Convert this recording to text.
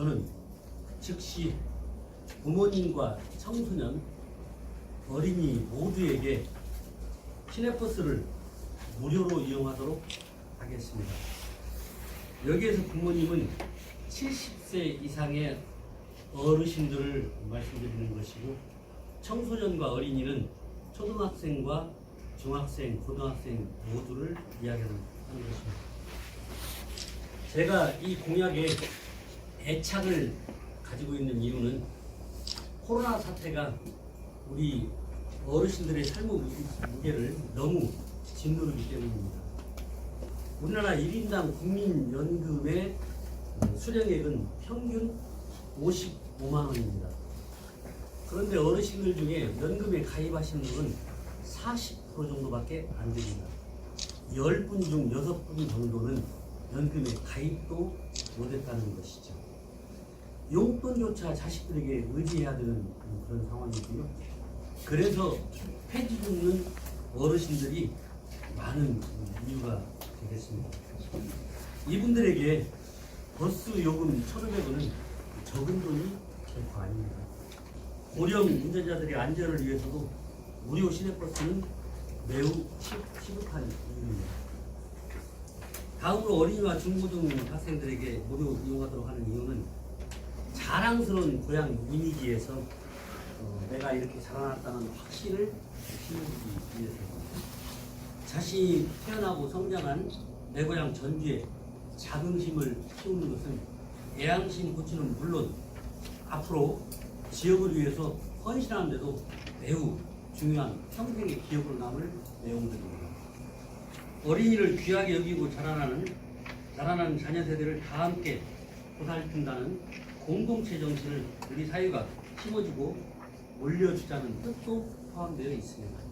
저는 즉시 부모님과 청소년, 어린이 모두에게 시내버스를 무료로 이용하도록 하겠습니다. 여기에서 부모님은 70세 이상의 어르신들을 말씀드리는 것이고 청소년과 어린이는 초등학생과 중학생, 고등학생 모두를 이야기하는 것입니다. 제가 이 공약에 애착을 가지고 있는 이유는 코로나 사태가 우리 어르신들의 삶의 무게를 너무 짓누르기 때문입니다. 우리나라 1인당 국민연금의 수령액은 평균 55만 원입니다. 그런데 어르신들 중에 연금에 가입하신 분은 40% 정도밖에 안 됩니다. 10분 중 6분 정도는 연금에 가입도 못했다는 것이죠. 용돈조차 자식들에게 의지해야 되는 그런 상황이고요. 그래서 폐지 죽는 어르신들이 많은 이유가 되겠습니다. 이분들에게 버스 요금 1,500원은 적은 돈이 결코 아닙니다. 고령 운전자들의 안전을 위해서도 무료 시내버스는 매우 시- 시급한 이유입니다. 다음으로 어린이와 중고등 학생들에게 무료 이용하도록 하는 이유는 자랑스러운 고향 이미지에서 어, 내가 이렇게 자라났다는 확신을 심어주기 위해서입니다. 자신이 태어나고 성장한 내 고향 전주에 자긍심을 키우는 것은 애양심 고치는 물론 앞으로 지역을 위해서 헌신하는 데도 매우 중요한 평생의 기억으로 남을 내용들입니다. 어린이를 귀하게 여기고 자라나는 자라나는 자녀 세대를 다 함께 보살핀다는 공동체 정신을 우리 사회가 심어주고 올려주자는 뜻도 포함되어 있습니다.